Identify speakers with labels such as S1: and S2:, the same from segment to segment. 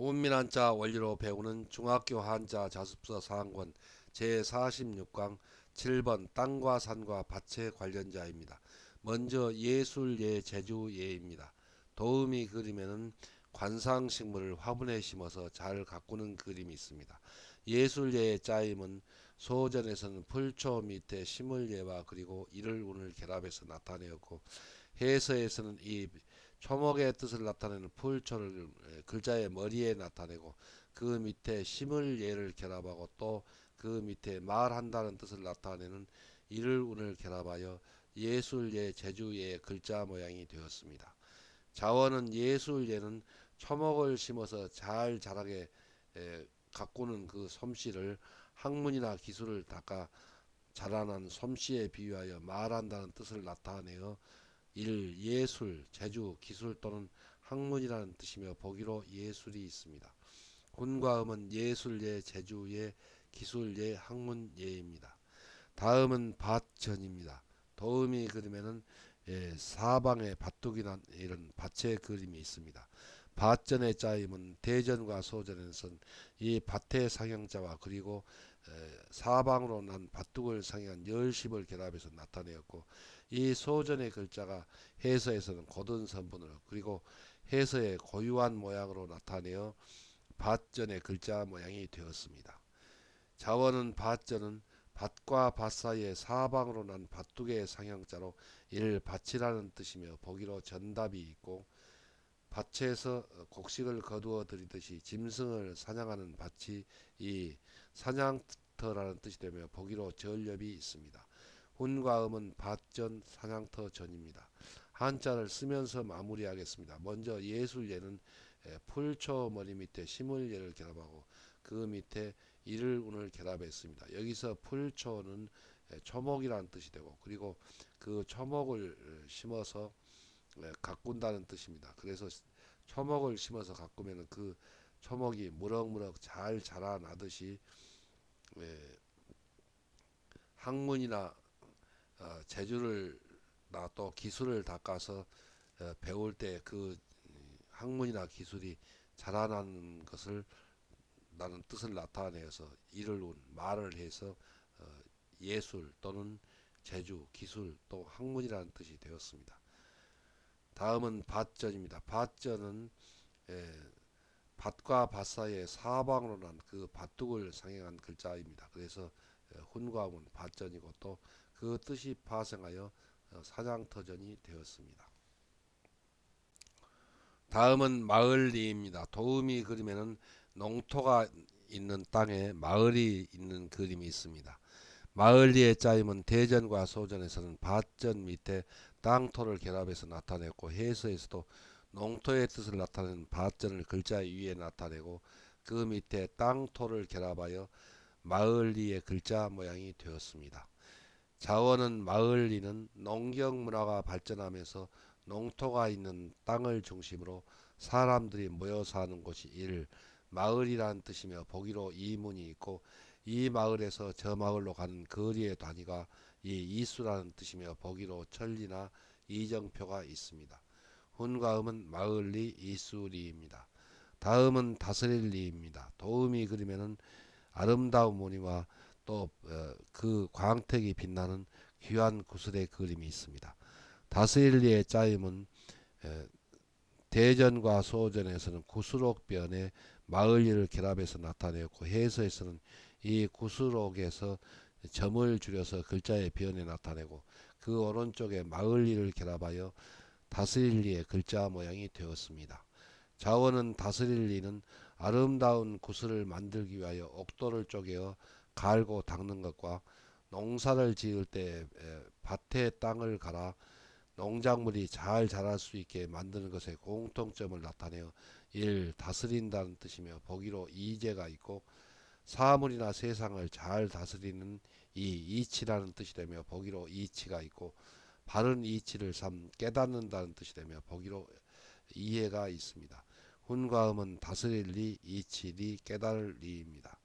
S1: 온민한자 원리로 배우는 중학교 한자 자습서 사항권 제46강 7번 땅과 산과 밭의 관련자입니다. 먼저 예술예 제주예입니다. 도우미 그림에는 관상식물을 화분에 심어서 잘 가꾸는 그림이 있습니다. 예술예의 짜임은 소전에서는 풀초 밑에 심을 예와 그리고 이를 운을 결합해서 나타내었고 해서에서는 이 초목의 뜻을 나타내는 풀초를 글자의 머리에 나타내고 그 밑에 심을 예를 결합하고 또 그 밑에 말한다는 뜻을 나타내는 이를 운을 결합하여 예술예 제주예 글자 모양이 되었습니다. 자원은 예술예는 초목을 심어서 잘 자라게 가꾸는 그 솜씨를 학문이나 기술을 닦아 자라난 솜씨에 비유하여 말한다는 뜻을 나타내어 일, 예술, 제주, 기술 또는 학문이라는 뜻이며 보기로 예술이 있습니다. 군과 음은 예술예, 제주예, 기술예, 학문예입니다. 다음은 밭전입니다. 도음이 그림에는 예, 사방에 밭둑이나 이런 밭의 그림이 있습니다. 밭전의 짜임은 대전과 소전에선 이 밭의 상형자와 그리고 사방으로 난 밭둑을 상형한 열십을 결합해서 나타내었고 이 소전의 글자가 해서에서는 고든 선분으로 그리고 해서의 고유한 모양으로 나타내어 밭전의 글자 모양이 되었습니다. 자원은 밭전은 밭과 밭 사이에 사방으로 난 밭두개의 상형자로 이를 밭이라는 뜻이며 보기로 전답이 있고 밭에서 곡식을 거두어 들이듯이 짐승을 사냥하는 밭이 이 사냥터라는 뜻이 되며 보기로 전렵이 있습니다. 훈과 음은 밭전 사냥터 전입니다. 한자를 쓰면서 마무리하겠습니다. 먼저 예술예는 풀초 머리 밑에 심을 예를 결합하고 그 밑에 이를 운을 결합했습니다. 여기서 풀초는 초목이라는 뜻이 되고 그리고 그 초목을 심어서 가꾼다는 뜻입니다. 그래서 초목을 심어서 가꾸면 그 초목이 무럭무럭 잘 자라나듯이 학문이나 어, 재주를 나 또 기술을 닦아서 어, 배울 때 그 학문이나 기술이 자라나는 것을 나는 뜻을 나타내서 이를 운 말을 해서 어, 예술 또는 재주 기술 또 학문이라는 뜻이 되었습니다. 다음은 밭전입니다. 밭전은 에, 밭과 밭 사이에 사방으로 난 그 밭둑을 상행한 글자입니다. 그래서 훈과음은 밭전이고 또 그 뜻이 파생하여 어, 사장터전이 되었습니다. 다음은 마을리입니다. 도우미 그림에는 농토가 있는 땅에 마을이 있는 그림이 있습니다. 마을리의 짜임은 대전과 소전에서는 밭전 밑에 땅토를 결합해서 나타냈고 해서에서도 농토의 뜻을 나타내는 밭전을 글자 위에 나타내고 그 밑에 땅토를 결합하여 마을리의 글자 모양이 되었습니다. 자원은 마을리는 농경 문화가 발전하면서 농토가 있는 땅을 중심으로 사람들이 모여 사는 곳이 일 마을이라는 뜻이며 보기로 이문이 있고 이 마을에서 저 마을로 가는 거리의 단위가 이 이수라는 뜻이며 보기로 천리나 이정표가 있습니다. 훈과음은 마을리 이수리입니다. 다음은 다스릴리입니다. 도움이 그리면은 아름다운 무늬와 또그 어, 광택이 빛나는 귀한 구슬의 그림이 있습니다. 다스일리의 짜임은 대전과 소전에서는 구슬옥변에 마을리를 결합해서 나타내었고 해서에서는 이 구슬옥에서 점을 줄여서 글자의 변에 나타내고 그 오른쪽에 마을리를 결합하여 다스릴리의 글자 모양이 되었습니다. 자원은 다스릴리는 아름다운 구슬을 만들기 위하여 옥도를 쪼개어 갈고 닦는 것과 농사를 지을 때 밭에 땅을 갈아 농작물이 잘 자랄 수 있게 만드는 것의 공통점을 나타내어 일 다스린다는 뜻이며 보기로 이제가 있고 사물이나 세상을 잘 다스리는 이 이치라는 뜻이 되며 보기로 이치가 있고 바른 이치를 삼 깨닫는다는 뜻이 되며 보기로 이해가 있습니다. 훈과음은 다스릴 리, 이치 리, 깨달을 리입니다.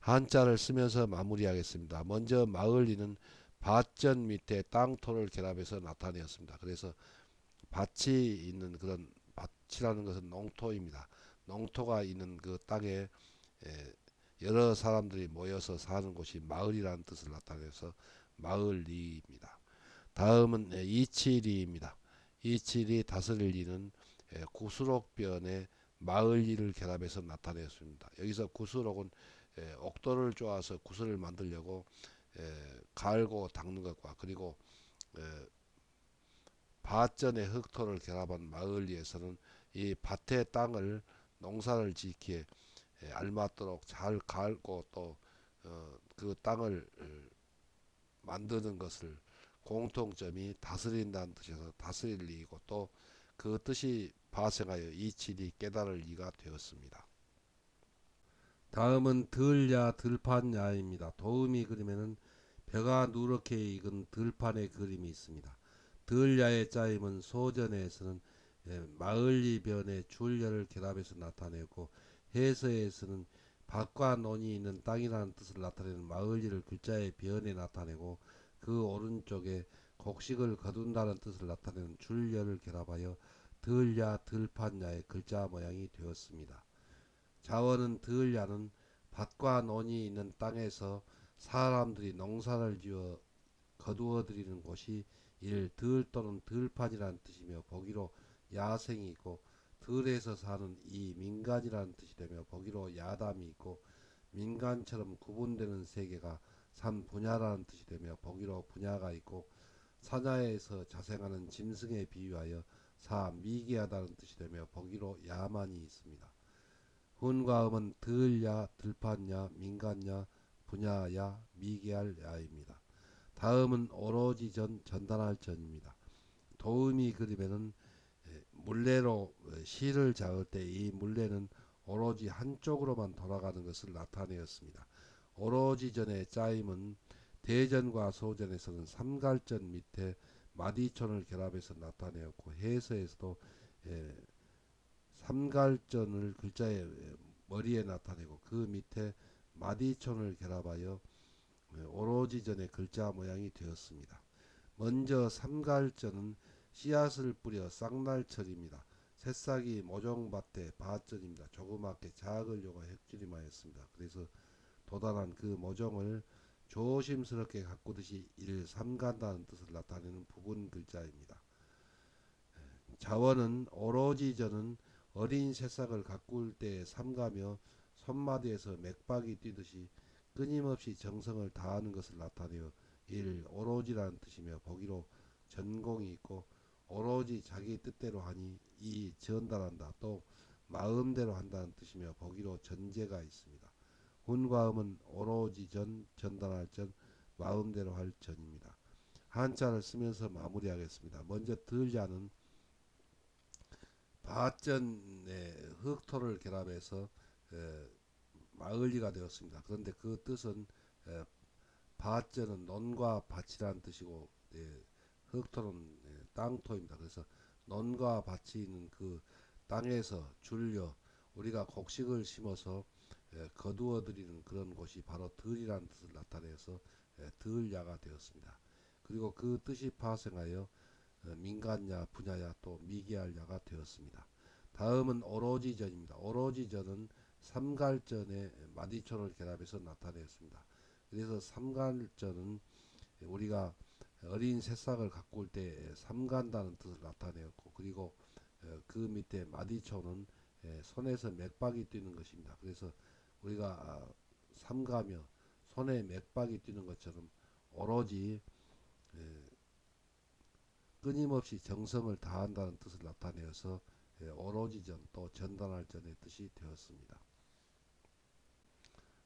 S1: 한자를 쓰면서 마무리하겠습니다. 먼저 마을리는 밭전 밑에 땅토를 결합해서 나타내었습니다. 그래서 밭이 있는 그런 밭이라는 것은 농토입니다. 농토가 있는 그 땅에 에, 여러 사람들이 모여서 사는 곳이 마을이라는 뜻을 나타내서 마을리입니다. 다음은 에, 이치리입니다. 이치리 다스릴 리는 에, 구수록변의 마을리를 결합해서 나타냈습니다. 여기서 구수록은 에, 옥도를 쪼아서 구슬을 만들려고 에, 갈고 닦는 것과 그리고 에, 밭전의 흙토를 결합한 마을리에서는 이 밭의 땅을 농사를 짓기에 에, 알맞도록 잘 갈고 또 그 땅을 어, 만드는 것을 공통점이 다스린다는 뜻에서 다스릴 리이고 또 그 뜻이 발생하여 이치리 깨달을 이가 되었습니다. 다음은 들야 들판야입니다. 도움이 그림에는 벼가 누렇게 익은 들판의 그림이 있습니다. 들야의 짜임은 소전에서는 예, 마을리 변의 줄야를 결합해서 나타내고 해서에서는 밭과 논이 있는 땅이라는 뜻을 나타내는 마을리를 글자의 변에 나타내고 그 오른쪽에 곡식을 거둔다는 뜻을 나타내는 줄여를 결합하여 들야 들판야의 글자 모양이 되었습니다. 자원은 들야는 밭과 논이 있는 땅에서 사람들이 농사를 지어 거두어 들이는 곳이 일들 또는 들판이라는 뜻이며 보기로 야생이 있고 들에서 사는 이 민간이라는 뜻이 되며 보기로 야담이 있고 민간처럼 구분되는 세계가 산 분야라는 뜻이 되며 보기로 분야가 있고 사자에서 자생하는 짐승에 비유하여 사 미개하다는 뜻이 되며 보기로 야만이 있습니다. 훈과 음은 들야, 들판야, 민간야, 분야야, 미개할 야입니다. 다음은 오로지 전, 전단할 전입니다. 도움이 그림에는 물레로 실을 잡을 때 이 물레는 오로지 한쪽으로만 돌아가는 것을 나타내었습니다. 오로지 전의 짜임은 대전과 소전에서는 삼갈전 밑에 마디촌을 결합해서 나타내었고 해서에서도 예, 삼갈전을 글자의 머리에 나타내고 그 밑에 마디촌을 결합하여 예, 오로지 전의 글자 모양이 되었습니다. 먼저 삼갈전은 씨앗을 뿌려 쌍날철입니다. 새싹이 모종밭에 밭전입니다. 조그맣게 작으려고 핵줄임하였습니다. 그래서 도단한 그 모종을 조심스럽게 가꾸듯이 이를 삼간다는 뜻을 나타내는 부분 글자입니다. 자원은 오로지 저는 어린 새싹을 가꿀 때 삼가며 손마디에서 맥박이 뛰듯이 끊임없이 정성을 다하는 것을 나타내어 일 오로지라는 뜻이며 보기로 전공이 있고 오로지 자기 뜻대로 하니 이 전달한다 또 마음대로 한다는 뜻이며 보기로 전제가 있습니다. 훈과음은 오로지 전, 전달할 전, 마음대로 할 전입니다. 한자를 쓰면서 마무리하겠습니다. 먼저 들자는 밭전의 흙토를 결합해서 에, 마을리가 되었습니다. 그런데 그 뜻은 에, 밭전은 논과 밭이라는 뜻이고 에, 흙토는 땅토입니다. 그래서 논과 밭이 있는 그 땅에서 줄려 우리가 곡식을 심어서 예, 거두어 드리는 그런 곳이 바로 들이라는 뜻을 나타내서 예, 들야가 되었습니다. 그리고 그 뜻이 파생하여 어, 민간야, 분야야 또 미개할야가 되었습니다. 다음은 오로지전입니다. 오로지전은 삼갈전의 마디촌을 결합해서 나타냈습니다. 그래서 삼갈전은 우리가 어린 새싹을 가꿀 때 삼간다는 뜻을 나타내었고 그리고 어, 그 밑에 마디초는 예, 손에서 맥박이 뛰는 것입니다. 그래서 우리가 아, 삼가며 손에 맥박이 뛰는 것처럼 오로지 예, 끊임없이 정성을 다한다는 뜻을 나타내어서 예, 오로지전 또 전단할전의 뜻이 되었습니다.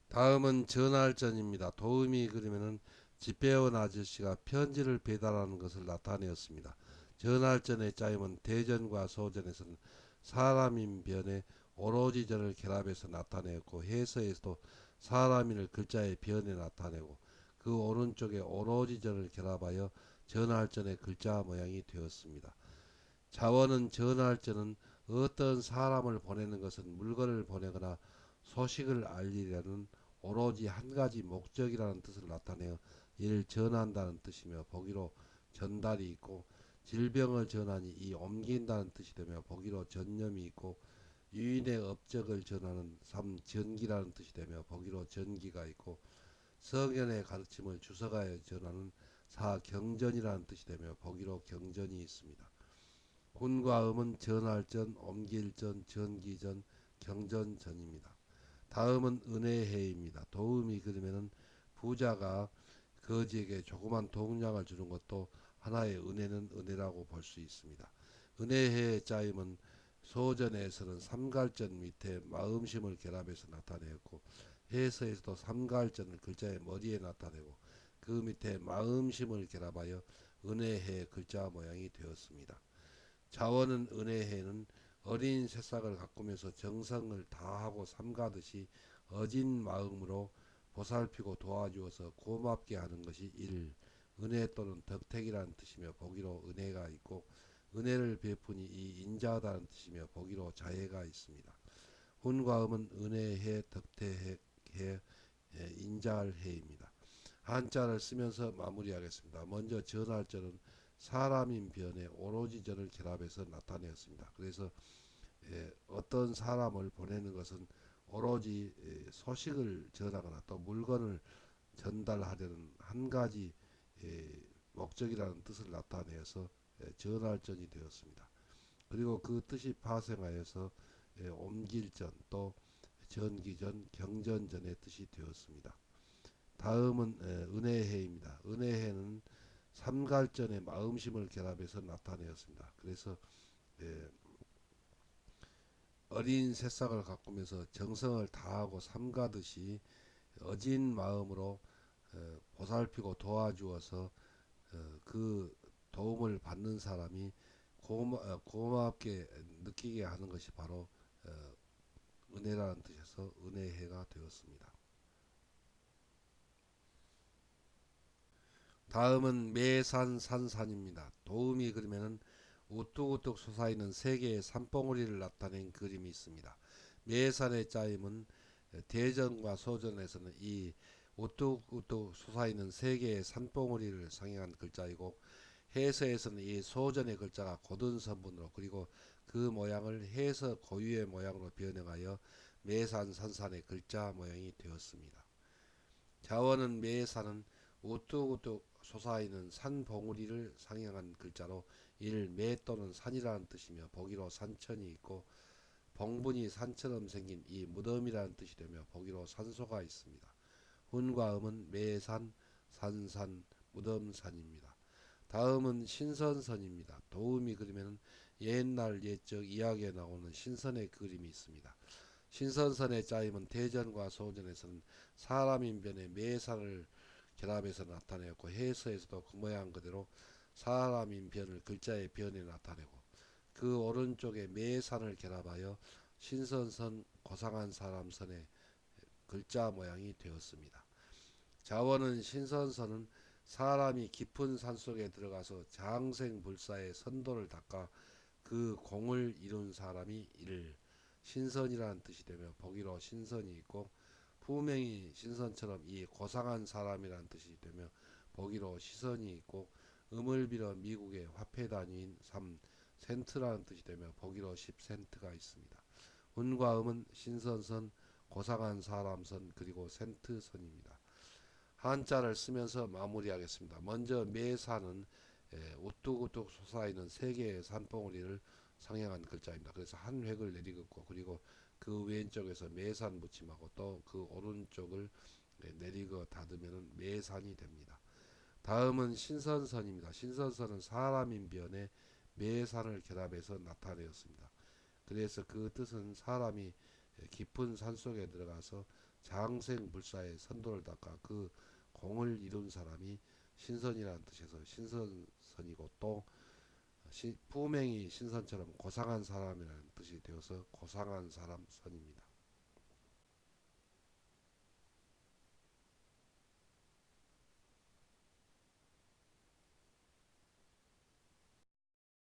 S1: 다음은 전할전입니다. 도움이 그리면은 집배원 아저씨가 편지를 배달하는 것을 나타내었습니다. 전할전의 짜임은 대전과 소전에서는 사람인 변에 오로지 전을 결합해서 나타내었고 해서에서도 사람인을 글자의 변에 나타내고 그 오른쪽에 오로지 전을 결합하여 전할전의 글자 모양이 되었습니다. 자원은 전할전은 어떤 사람을 보내는 것은 물건을 보내거나 소식을 알리려는 오로지 한 가지 목적이라는 뜻을 나타내어 이를 전한다는 뜻이며 보기로 전달이 있고 질병을 전하니 이 옮긴다는 뜻이 되며 보기로 전염이 있고 유인의 업적을 전하는 삼 전기라는 뜻이 되며 보기로 전기가 있고 성현의 가르침을 주석하여 전하는 사 경전이라는 뜻이 되며 보기로 경전이 있습니다. 혼과 음은 전할 전, 옮길 전, 전기 전, 경전 전입니다. 다음은 은혜해입니다. 도움이 그러면은 부자가 거지에게 조그만 동량을 주는 것도 하나의 은혜는 은혜라고 볼 수 있습니다. 은혜의 짜임은 소전에서는 삼갈전 밑에 마음심을 결합해서 나타내었고 해서에서도 삼갈전을 글자의 머리에 나타내고 그 밑에 마음심을 결합하여 은혜의 글자 모양이 되었습니다. 자원은 은혜해는 어린 새싹을 가꾸면서 정성을 다하고 삼가듯이 어진 마음으로 보살피고 도와주어서 고맙게 하는 것이 일 은혜 또는 덕택이라는 뜻이며 보기로 은혜가 있고 은혜를 베푸니 이 인자하다는 뜻이며 보기로 자애가 있습니다. 훈과 음은 은혜해 덕태해 인자할 해입니다. 한자를 쓰면서 마무리하겠습니다. 먼저 전할 절은 사람인 변에 오로지 전을 결합해서 나타내었습니다. 그래서 예, 어떤 사람을 보내는 것은 오로지 예, 소식을 전하거나 또 물건을 전달하려는 한 가지 예, 목적이라는 뜻을 나타내어서 예, 전할전이 되었습니다. 그리고 그 뜻이 파생하여서 예, 옮길전 또 전기전 경전전의 뜻이 되었습니다. 다음은 예, 은혜해입니다. 은혜해는 삼갈전의 마음심을 결합해서 나타내었습니다. 그래서 예, 어린 새싹을 가꾸면서 정성을 다하고 삼가듯이 어진 마음으로 어, 보살피고 도와주어서 어, 그 도움을 받는 사람이 고마, 어, 고맙게 느끼게 하는 것이 바로 어, 은혜라는 뜻에서 은혜해가 되었습니다. 다음은 매산 산산입니다. 도움이 그러면은 우뚝우뚝 솟아있는 세 개의 산봉우리를 나타낸 그림이 있습니다. 매산의 짜임은 대전과 소전에서는 이 우뚝우뚝 솟아있는 세 개의 산봉우리를 상징한 글자이고 해서에서는 이 소전의 글자가 고든 선분으로 그리고 그 모양을 해서 고유의 모양으로 변형하여 매산 산산의 글자 모양이 되었습니다. 자원은 매산은 우뚝우뚝 솟아있는 산 봉우리를 상징한 글자로 일매 또는 산이라는 뜻이며 보기로 산천이 있고 봉분이 산처럼 생긴 이 무덤이라는 뜻이 되며 보기로 산소가 있습니다. 훈과 음은 매산, 산산, 무덤산입니다. 다음은 신선선입니다. 도움이 그리면 옛날 옛적 이야기에 나오는 신선의 그림이 있습니다. 신선선의 짜임은 대전과 소전에서는 사람 인변에 매산을 결합해서 나타내었고 해서에서도 그 모양 그대로 사람 인 변을 글자의 변에 나타내고 그 오른쪽에 매산을 결합하여 신선선 고상한 사람 선의 글자 모양이 되었습니다. 자원은 신선선은 사람이 깊은 산속에 들어가서 장생불사의 선도를 닦아 그 공을 이룬 사람이 이를 신선이라는 뜻이 되며 보기로 신선이 있고 부명이 신선처럼 이 고상한 사람이라는 뜻이 되며 보기로 시선이 있고 음을 빌어 미국의 화폐 단위인 3 센트라는 뜻이 되며 보기로 10센트가 있습니다. 운과 음은 신선선, 고상한 사람선 그리고 센트선입니다. 한자를 쓰면서 마무리하겠습니다. 먼저 매사는 우뚝우뚝 솟아있는 세 개의 산봉우리를 상향한 글자입니다. 그래서 한 획을 내리긋고 그리고 그 왼쪽에서 매산 붙임하고 또 그 오른쪽을 내리고 닫으면 매산이 됩니다. 다음은 신선선입니다. 신선선은 사람인 변에 매산을 결합해서 나타내었습니다. 그래서 그 뜻은 사람이 깊은 산속에 들어가서 장생 불사의 선도를 닦아 그 공을 이룬 사람이 신선이라는 뜻에서 신선선이고 또 시, 부명이 신선처럼 고상한 사람이라는 뜻이 되어서 고상한 사람 선입니다.